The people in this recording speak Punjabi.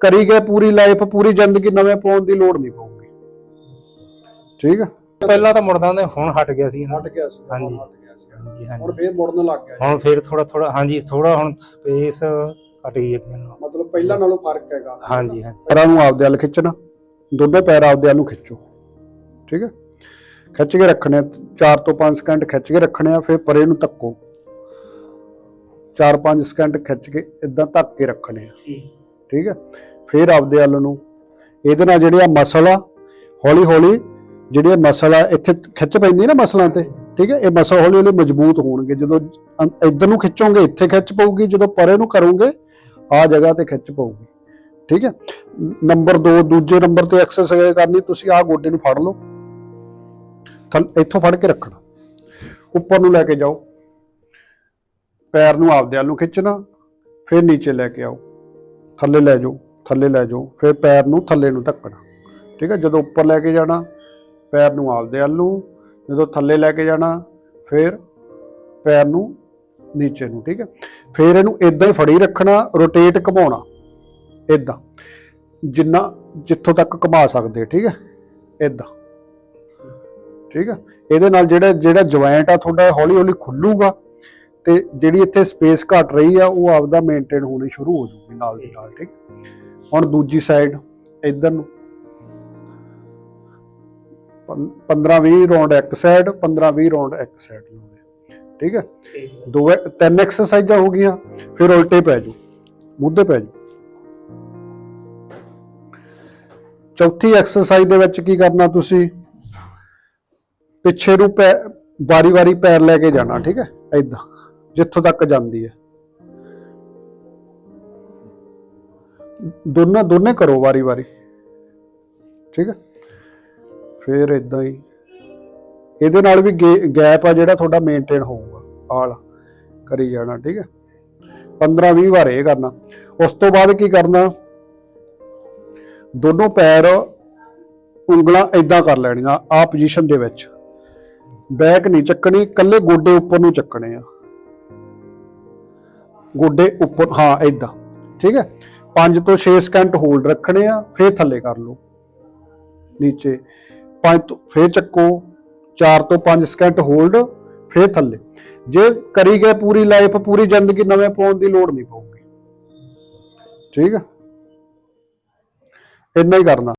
ਕਰੀ ਗਏ ਪੂਰੀ ਲਾਈਫ ਪੂਰੀ ਜ਼ਿੰਦਗੀ ਨਵੇਂ ਪਾਉਣ ਦੀ ਲੋੜ ਨਹੀਂ ਪਊਗੀ। ਠੀਕ ਆ? ਪਹਿਲਾਂ ਤਾਂ ਮੁੜਦਾ ਹੁੰਦੇ ਹੁਣ ਹਟ ਗਿਆ ਸੀ। ਹਟ ਗਿਆ ਸੀ ਹਾਂਜੀ। ਹੁਣ ਹਟ ਗਿਆ ਸੀ। ਹਾਂਜੀ ਹਾਂਜੀ। ਹੁਣ ਫੇਰ ਮੁੜਨ ਲੱਗ ਗਿਆ ਹੁਣ ਫਿਰ ਥੋੜਾ ਥੋੜਾ ਹਾਂਜੀ ਥੋੜਾ ਹੁਣ ਸਪੇਸ ਘਟ ਗਈ ਅੱਗੇ ਨਾਲੋਂ। ਮਤਲਬ ਪਹਿਲਾਂ ਨਾਲੋਂ ਫ਼ਰਕ ਹੈਗਾ। ਹਾਂਜੀ ਹਾਂਜੀ। ਪੈਰਾਂ ਨੂੰ ਆਪਦੇ ਵੱਲ ਖਿੱਚਣਾ ਦੋਨੇ ਪੈਰ ਆਪਦੇ ਵੱਲ ਨੂੰ ਖਿੱਚੋ। ਠੀਕ ਹੈ ਖਿੱਚ ਕੇ ਰੱਖਣੇ 4 ਤੋਂ 5 ਸਕਿੰਟ ਖਿੱਚ ਕੇ ਰੱਖਣੇ ਆ ਫਿਰ ਪਰੇ ਨੂੰ ਧੱਕੋ। 4-5 ਸਕਿੰਟ ਖਿੱਚ ਕੇ ਇਦਾਂ ਧੱਕ ਕੇ ਰੱਖਣੇ ਆ। ਠੀਕ। ਠੀਕ ਹੈ? ਫਿਰ ਆਪਦੇ ਵੱਲ ਨੂੰ। ਇਹਦੇ ਨਾਲ ਜਿਹੜੀ ਆ ਮਸਲ ਆ ਹੌਲੀ ਹੌਲੀ ਜਿਹੜੀ ਇਹ ਮਸਲ ਆ ਇੱਥੇ ਖਿੱਚ ਪੈਂਦੀ ਨਾ ਮਸਲਾਂ ਤੇ, ਠੀਕ ਹੈ? ਇਹ ਮਸਲ ਹੌਲੀ ਹੌਲੀ ਮਜ਼ਬੂਤ ਹੋਣਗੇ। ਜਦੋਂ ਅੰ- ਇੱਧਰ ਨੂੰ ਖਿੱਚੋਗੇ, ਇੱਥੇ ਖਿੱਚ ਪਊਗੀ। ਜਦੋਂ ਪਰੇ ਨੂੰ ਕਰੋਗੇ ਆ ਜਗ੍ਹਾ ਤੇ ਖਿੱਚ ਪਊਗੀ। ਠੀਕ ਹੈ? ਨੰਬਰ 2 ਦੂਜੇ ਨੰਬਰ ਤੇ ਐਕਸਰਸਾਈਜ਼ ਕਰਨੀ, ਤੁਸੀਂ ਆਹ ਗੋਡੇ ਨੂੰ ਫੜ ਲਓ। ਥੱਲ- ਇੱਥੋਂ ਫੜ ਕੇ ਰੱਖਣਾ। ਉੱਪਰ ਨੂੰ ਲੈ ਕੇ ਜਾਓ। ਪੈਰ ਨੂੰ ਆਪਦੇ ਵੱਲ ਨੂੰ ਖਿੱਚਣਾ, ਫਿਰ ਨੀਚੇ ਲੈ ਕੇ ਆਓ। ਥੱਲੇ ਲੈ ਜਾਓ, ਥੱਲੇ ਲੈ ਜਾਓ, ਫਿਰ ਪੈਰ ਨੂੰ ਥੱਲੇ ਨੂੰ ਧੱਕਣਾ ਠੀਕ ਹੈ, ਜਦੋਂ ਉੱਪਰ ਲੈ ਕੇ ਜਾਣਾ, ਪੈਰ ਨੂੰ ਆਪਦੇ ਵੱਲ ਨੂੰ, ਜਦੋਂ ਥੱਲੇ ਲੈ ਕੇ ਜਾਣਾ, ਫਿਰ ਪੈਰ ਨੂੰ ਨੀਚੇ ਨੂੰ, ਠੀਕ ਹੈ। ਫਿਰ ਇਹਨੂੰ ਇਦਾਂ ਹੀ ਫੜੀ ਰੱਖਣਾ ਰੋਟੇਟ ਘਮਾਉਣਾ ਇਦਾਂ ਜਿੰਨਾ ਜਿੱਥੋਂ ਤੱਕ ਘੁਮਾ ਸਕਦੇ, ਠੀਕ ਹੈ ਇਦਾਂ ਠੀਕ ਹੈ, ਇਹਦੇ ਨਾਲ ਜਿਹੜਾ ਜਿਹੜਾ ਜੁਆਇੰਟ ਆ ਤੁਹਾਡਾ ਹੌਲੀ ਹੌਲੀ ਖੁੱਲੂਗਾ ਤੇ ਜਿਹੜੀ ਇੱਥੇ ਸਪੇਸ ਘਟ ਰਹੀ ਆ, ਉਹ ਆਪਦਾ ਮੇਨਟੇਨ ਹੋਣੀ ਸ਼ੁਰੂ ਹੋ ਜੂਗੀ ਨਾਲ ਦੀ ਨਾਲ, ਠੀਕ? ਹੁਣ ਦੂਜੀ ਸਾਈਡ ਇਧਰ ਨੂੰ। 15 20 ਰਾਉਂਡ ਇੱਕ ਸਾਈਡ 15 20 ਰਾਉਂਡ ਇੱਕ ਸਾਈਡ ਲਾਉਣੇ ਠੀਕ ਹੈ? ਦੋ ਤਿੰਨ ਐਕਸਰਸਾਈਜ਼ਾਂ ਹੋ ਗਈਆਂ, ਫਿਰ ਉਲਟੇ ਪੈ ਜਾਓ ਮੁੱਦੇ ਪੈ ਜਾਓ ਚੌਥੀ ਐਕਸਰਸਾਈਜ਼ ਦੇ ਵਿੱਚ ਕੀ ਕਰਨਾ ਤੁਸੀਂ? ਪਿੱਛੇ ਨੂੰ ਪੈ, ਵਾਰੀ-ਵਾਰੀ ਪੈਰ ਲੈ ਕੇ ਜਾਣਾ, ਠੀਕ ਹੈ? ਐਦਾਂ ਜਿੱਥੋਂ ਤੱਕ ਜਾਂਦੀ ਹੈ। ਦੋਨਾਂ, ਦੋਨੇ ਕਰੋ ਵਾਰੀ-ਵਾਰੀ ਠੀਕ ਹੈ? ਫਿਰ ਇਦਾਂ ਹੀ। ਇਹਦੇ ਨਾਲ ਵੀ ਗੈਪ ਆ ਜਿਹੜਾ ਤੁਹਾਡਾ ਮੇਨਟੇਨ ਹੋਊਗਾ, ਆਲ, ਕਰੀ ਜਾਣਾ, ਠੀਕ ਹੈ? 15 20 ਵਾਰ ਇਹ ਕਰਨਾ। ਉਸ ਤੋਂ ਬਾਅਦ ਕੀ ਕਰਨਾ? ਦੋਨੋਂ ਪੈਰ ਉਂਗਲਾਂ ਇਦਾਂ ਕਰ ਲੈਣੀਆਂ ਆ ਪੋਜੀਸ਼ਨ ਦੇ ਵਿੱਚ। ਬੈਕ ਨਹੀਂ ਚੱਕਣੀ, ਇਕੱਲੇ ਗੋਡੇ ਉੱਪਰ ਨੂੰ ਚੱਕਣੇ ਆ। ਗੋਡੇ ਉੱਪਰ, ਹਾਂ ਇਦਾਂ ਠੀਕ ਹੈ? 5 ਤੋਂ 6 ਸਕਿੰਟ ਹੋਲਡ ਰੱਖਣੇ ਆ, ਫਿਰ ਥੱਲੇ ਕਰ ਲਓ। ਨੀਚੇ। 5 ਤੋਂ, ਫਿਰ ਚੱਕੋ। 4 ਤੋਂ 5 ਸਕਿੰਟ ਹੋਲਡ ਫਿਰ ਥੱਲੇ। ਜੇ ਕਰੀ ਗਏ ਪੂਰੀ ਲਾਈਫ ਪੂਰੀ ਜ਼ਿੰਦਗੀ ਨਵੇਂ ਪਾਉਣ ਦੀ ਲੋੜ ਨਹੀਂ ਪਊਗੀ। ਠੀਕ ਹੈ? ਇੰਨਾ ਹੀ ਕਰਨਾ।